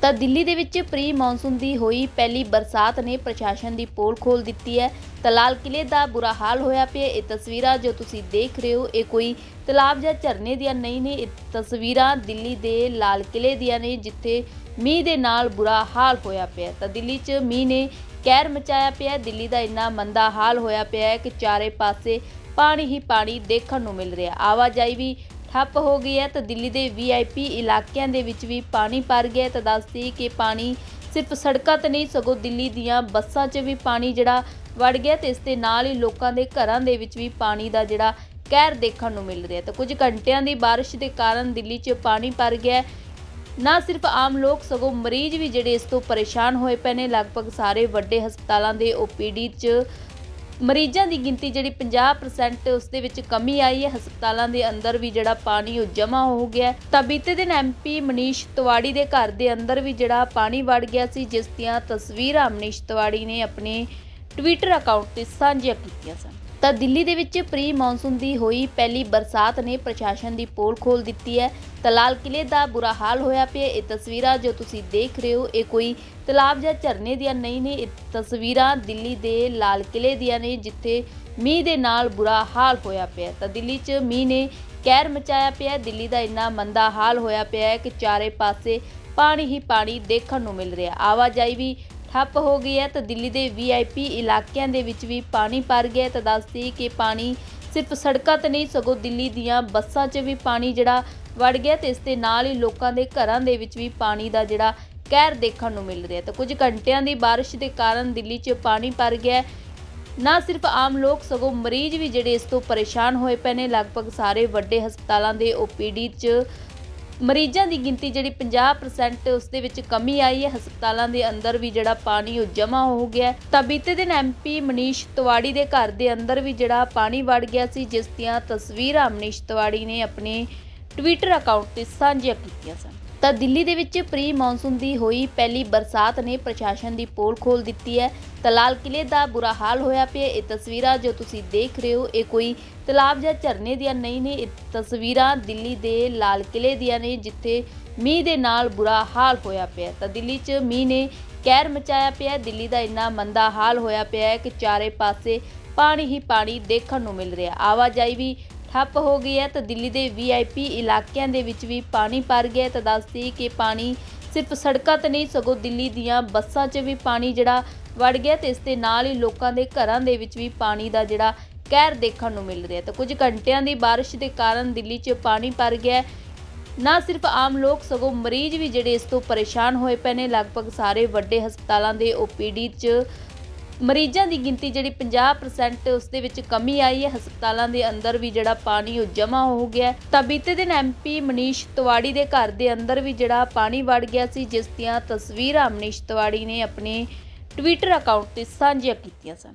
ਤਾਂ ਦਿੱਲੀ ਦੇ ਵਿੱਚ ਪ੍ਰੀ ਮੌਨਸੂਨ ਦੀ ਹੋਈ ਪਹਿਲੀ ਬਰਸਾਤ ਨੇ ਪ੍ਰਸ਼ਾਸਨ ਦੀ ਪੋਲ ਖੋਲ ਦਿੱਤੀ ਹੈ। ਤਾਂ ਲਾਲ ਕਿਲੇ ਦਾ ਬੁਰਾ ਹਾਲ ਹੋਇਆ ਪਿਆ। ਇਹ ਤਸਵੀਰਾਂ ਜੋ ਤੁਸੀਂ ਦੇਖ ਰਹੇ ਹੋ, ਇਹ ਕੋਈ ਤਲਾਬ ਜਾਂ ਝਰਨੇ ਦੀਆਂ ਨਹੀਂ ਨੇ। ਇਹ ਤਸਵੀਰਾਂ ਦਿੱਲੀ ਦੇ ਲਾਲ ਕਿਲੇ ਦੀਆਂ ਨੇ, ਜਿੱਥੇ ਮੀਂਹ ਦੇ ਨਾਲ ਬੁਰਾ ਹਾਲ ਹੋਇਆ ਪਿਆ। ਤਾਂ ਦਿੱਲੀ 'ਚ ਮੀਂਹ ਨੇ ਕਹਿਰ ਮਚਾਇਆ ਪਿਆ। ਦਿੱਲੀ ਦਾ ਇੰਨਾ ਮੰਦਾ ਹਾਲ ਹੋਇਆ ਪਿਆ ਕਿ ਚਾਰੇ ਪਾਸੇ ਪਾਣੀ ਹੀ ਪਾਣੀ ਦੇਖਣ ਨੂੰ ਮਿਲ ਰਿਹਾ। ਆਵਾਜਾਈ ਵੀ ਠੱਪ ਹੋ ਗਈ ਹੈ ਤਾਂ ਦਿੱਲੀ ਦੇ ਵੀਆਈਪੀ ਇਲਾਕਿਆਂ ਦੇ ਵਿੱਚ ਵੀ ਪਾਣੀ ਭਰ ਗਿਆ ਤਾਂ ਦੱਸਦੀ ਕਿ ਪਾਣੀ ਸਿਰਫ ਸੜਕਾਂ ਤੇ ਨਹੀਂ, ਸਗੋਂ ਦਿੱਲੀ ਦੀਆਂ ਬੱਸਾਂ 'ਚ ਵੀ ਪਾਣੀ ਜਿਹੜਾ ਵੜ ਗਿਆ ਤੇ ਇਸ ਦੇ ਨਾਲ ਹੀ ਲੋਕਾਂ ਦੇ ਘਰਾਂ ਦੇ ਵਿੱਚ ਵੀ ਪਾਣੀ ਦਾ ਜਿਹੜਾ ਕਹਿਰ ਦੇਖਣ ਨੂੰ ਮਿਲ ਰਿਹਾ ਤਾਂ ਕੁਝ ਘੰਟਿਆਂ ਦੀ ਬਾਰਿਸ਼ ਦੇ ਕਾਰਨ ਦਿੱਲੀ 'ਚ ਪਾਣੀ ਭਰ ਗਿਆ ਨਾ ਸਿਰਫ ਆਮ ਲੋਕ, ਸਗੋਂ ਮਰੀਜ਼ ਵੀ ਜਿਹੜੇ ਇਸ ਤੋਂ ਪਰੇਸ਼ਾਨ ਹੋਏ ਪਏ ਨੇ। ਲਗਭਗ ਸਾਰੇ ਵੱਡੇ ਹਸਪਤਾਲਾਂ ਦੇ ਓਪੀਡੀ 'ਚ ਮਰੀਜ਼ਾਂ ਦੀ ਗਿਣਤੀ ਜਿਹੜੀ 50% ਉਸ ਦੇ ਵਿੱਚ ਕਮੀ ਆਈ ਹੈ। ਹਸਪਤਾਲਾਂ ਦੇ ਅੰਦਰ ਵੀ ਜਿਹੜਾ ਪਾਣੀ ਉਹ ਜਮ੍ਹਾਂ ਹੋ ਗਿਆ ਤਾਂ ਬੀਤੇ ਦਿਨ ਐਮਪੀ ਮਨੀਸ਼ ਤਿਵਾੜੀ ਦੇ ਘਰ ਦੇ ਅੰਦਰ ਵੀ ਜਿਹੜਾ ਪਾਣੀ ਵੜ ਗਿਆ ਸੀ, ਜਿਸ ਦੀਆਂ ਤਸਵੀਰਾਂ ਮਨੀਸ਼ ਤਿਵਾੜੀ ਨੇ ਆਪਣੇ ਟਵਿੱਟਰ ਅਕਾਊਂਟ ਤੇ ਸਾਂਝੀਆਂ ਕੀਤੀਆਂ ਸਨ। ਤਾਂ ਦਿੱਲੀ ਦੇ ਵਿੱਚ ਪ੍ਰੀ ਮੌਨਸੂਨ ਦੀ ਹੋਈ ਪਹਿਲੀ ਬਰਸਾਤ ਨੇ ਪ੍ਰਸ਼ਾਸਨ ਦੀ ਪੋਲ ਖੋਲ ਦਿੱਤੀ ਹੈ। ਤਾਂ ਲਾਲ ਕਿਲੇ ਦਾ ਬੁਰਾ ਹਾਲ ਹੋਇਆ ਪਿਆ। ਇਹ ਤਸਵੀਰਾਂ ਜੋ ਤੁਸੀਂ ਦੇਖ ਰਹੇ ਹੋ, ਇਹ ਕੋਈ ਤਲਾਬ ਜਾਂ ਝਰਨੇ ਦੀਆਂ ਨਹੀਂ ਨੇ। ਇਹ ਤਸਵੀਰਾਂ ਦਿੱਲੀ ਦੇ ਲਾਲ ਕਿਲੇ ਦੀਆਂ ਨੇ, ਜਿੱਥੇ ਮੀਂਹ ਦੇ ਨਾਲ ਬੁਰਾ ਹਾਲ ਹੋਇਆ ਪਿਆ। ਤਾਂ ਦਿੱਲੀ 'ਚ ਮੀਂਹ ਨੇ ਕਹਿਰ ਮਚਾਇਆ ਪਿਆ। ਦਿੱਲੀ ਦਾ ਇੰਨਾ ਮੰਦਾ ਹਾਲ ਹੋਇਆ ਪਿਆ ਕਿ ਚਾਰੇ ਪਾਸੇ ਪਾਣੀ ਹੀ ਪਾਣੀ ਦੇਖਣ ਨੂੰ ਮਿਲ ਰਿਹਾ। ਆਵਾਜਾਈ ਵੀ ਠੱਪ ਹੋ ਗਈ ਹੈ ਤਾਂ ਦਿੱਲੀ ਦੇ ਵੀਆਈਪੀ ਇਲਾਕਿਆਂ ਦੇ ਵਿੱਚ ਵੀ ਪਾਣੀ ਭਰ ਗਿਆ ਤਾਂ ਦੱਸਦੀ ਕਿ ਪਾਣੀ ਸਿਰਫ ਸੜਕਾਂ ਤੇ ਨਹੀਂ, ਸਗੋਂ ਦਿੱਲੀ ਦੀਆਂ ਬੱਸਾਂ 'ਚ ਵੀ ਪਾਣੀ ਜਿਹੜਾ ਵੜ ਗਿਆ ਤੇ ਇਸ ਦੇ ਨਾਲ ਹੀ ਲੋਕਾਂ ਦੇ ਘਰਾਂ ਦੇ ਵਿੱਚ ਵੀ ਪਾਣੀ ਦਾ ਜਿਹੜਾ ਕਹਿਰ ਦੇਖਣ ਨੂੰ ਮਿਲ ਰਿਹਾ ਤਾਂ ਕੁਝ ਘੰਟਿਆਂ ਦੀ ਬਾਰਿਸ਼ ਦੇ ਕਾਰਨ ਦਿੱਲੀ 'ਚ ਪਾਣੀ ਭਰ ਗਿਆ ਨਾ ਸਿਰਫ ਆਮ ਲੋਕ, ਸਗੋਂ ਮਰੀਜ਼ ਵੀ ਜਿਹੜੇ ਇਸ ਤੋਂ ਪਰੇਸ਼ਾਨ ਹੋਏ ਪਏ ਨੇ। ਲਗਭਗ ਸਾਰੇ ਵੱਡੇ ਹਸਪਤਾਲਾਂ ਦੇ ਓਪੀਡੀ 'ਚ ਮਰੀਜ਼ਾਂ ਦੀ ਗਿਣਤੀ ਜਿਹੜੀ 50% ਉਸ ਦੇ ਵਿੱਚ ਕਮੀ ਆਈ ਹੈ। ਹਸਪਤਾਲਾਂ ਦੇ ਅੰਦਰ ਵੀ ਜਿਹੜਾ ਪਾਣੀ ਉਹ ਜਮ੍ਹਾਂ ਹੋ ਗਿਆ ਤਾਂ ਬੀਤੇ ਦਿਨ ਐਮਪੀ ਮਨੀਸ਼ ਤਿਵਾੜੀ ਦੇ ਘਰ ਦੇ ਅੰਦਰ ਵੀ ਜਿਹੜਾ ਪਾਣੀ ਵੜ ਗਿਆ ਸੀ, ਜਿਸ ਦੀਆਂ ਤਸਵੀਰਾਂ ਮਨੀਸ਼ ਤਿਵਾੜੀ ਨੇ ਆਪਣੇ ਟਵਿੱਟਰ ਅਕਾਊਂਟ ਤੇ ਸਾਂਝੀਆਂ ਕੀਤੀਆਂ ਸਨ। ਤਾਂ ਦਿੱਲੀ ਦੇ ਵਿੱਚ ਪ੍ਰੀ ਮੌਨਸੂਨ ਦੀ ਹੋਈ ਪਹਿਲੀ ਬਰਸਾਤ ਨੇ ਪ੍ਰਸ਼ਾਸਨ ਦੀ ਪੋਲ ਖੋਲ ਦਿੱਤੀ ਹੈ। ਤਾਂ ਲਾਲ ਕਿਲੇ ਦਾ ਬੁਰਾ ਹਾਲ ਹੋਇਆ ਪਿਆ। ਇਹ ਤਸਵੀਰਾਂ ਜੋ ਤੁਸੀਂ ਦੇਖ ਰਹੇ ਹੋ, ਇਹ ਕੋਈ ਤਲਾਬ ਜਾਂ ਝਰਨੇ ਦੀਆਂ ਨਹੀਂ ਨੇ। ਇਹ ਤਸਵੀਰਾਂ ਦਿੱਲੀ ਦੇ ਲਾਲ ਕਿਲੇ ਦੀਆਂ ਨੇ, ਜਿੱਥੇ ਮੀਂਹ ਦੇ ਨਾਲ ਬੁਰਾ ਹਾਲ ਹੋਇਆ ਪਿਆ। ਤਾਂ ਦਿੱਲੀ 'ਚ ਮੀਂਹ ਨੇ ਕਹਿਰ ਮਚਾਇਆ ਪਿਆ। ਦਿੱਲੀ ਦਾ ਇੰਨਾ ਮੰਦਾ ਹਾਲ ਹੋਇਆ ਪਿਆ ਕਿ ਚਾਰੇ ਪਾਸੇ ਪਾਣੀ ਹੀ ਪਾਣੀ ਦੇਖਣ ਨੂੰ ਮਿਲ ਰਿਹਾ। ਆਵਾਜਾਈ ਵੀ ਠੱਪ ਹੋ ਗਈ ਹੈ ਤਾਂ ਦਿੱਲੀ ਦੇ ਵੀਆਈਪੀ ਇਲਾਕਿਆਂ ਦੇ ਵਿੱਚ ਵੀ ਪਾਣੀ ਭਰ ਗਿਆ ਤਾਂ ਦੱਸਦੀ ਕਿ ਪਾਣੀ ਸਿਰਫ ਸੜਕਾਂ ਤੇ ਨਹੀਂ, ਸਗੋਂ ਦਿੱਲੀ ਦੀਆਂ ਬੱਸਾਂ 'ਚ ਵੀ ਪਾਣੀ ਜਿਹੜਾ ਵੜ ਗਿਆ ਤੇ ਇਸ ਦੇ ਨਾਲ ਹੀ ਲੋਕਾਂ ਦੇ ਘਰਾਂ ਦੇ ਵਿੱਚ ਵੀ ਪਾਣੀ ਦਾ ਜਿਹੜਾ ਕਹਿਰ ਦੇਖਣ ਨੂੰ ਮਿਲ ਰਿਹਾ ਤਾਂ ਕੁਝ ਘੰਟਿਆਂ ਦੀ ਬਾਰਿਸ਼ ਦੇ ਕਾਰਨ ਦਿੱਲੀ 'ਚ ਪਾਣੀ ਭਰ ਗਿਆ ਨਾ ਸਿਰਫ ਆਮ ਲੋਕ, ਸਗੋਂ ਮਰੀਜ਼ ਵੀ ਜਿਹੜੇ ਇਸ ਤੋਂ ਪਰੇਸ਼ਾਨ ਹੋਏ ਪਏ ਨੇ। ਲਗਭਗ ਸਾਰੇ ਵੱਡੇ ਹਸਪਤਾਲਾਂ ਦੇ ਓਪੀਡੀ 'ਚ ਮਰੀਜ਼ਾਂ ਦੀ ਗਿਣਤੀ ਜਿਹੜੀ 50% ਉਸ ਦੇ ਵਿੱਚ ਕਮੀ ਆਈ ਹੈ। ਹਸਪਤਾਲਾਂ ਦੇ ਅੰਦਰ ਵੀ ਜਿਹੜਾ ਪਾਣੀ ਉਹ ਜਮ੍ਹਾਂ ਹੋ ਗਿਆ ਤਾਂ ਬੀਤੇ ਦਿਨ ਐਮਪੀ ਮਨੀਸ਼ ਤਿਵਾੜੀ ਦੇ ਘਰ ਦੇ ਅੰਦਰ ਵੀ ਜਿਹੜਾ ਪਾਣੀ ਵੜ ਗਿਆ ਸੀ, ਜਿਸ ਦੀਆਂ ਤਸਵੀਰਾਂ ਮਨੀਸ਼ ਤਿਵਾੜੀ ਨੇ ਆਪਣੇ ਟਵਿੱਟਰ ਅਕਾਊਂਟ ਤੇ ਸਾਂਝੀਆਂ ਕੀਤੀਆਂ ਸਨ।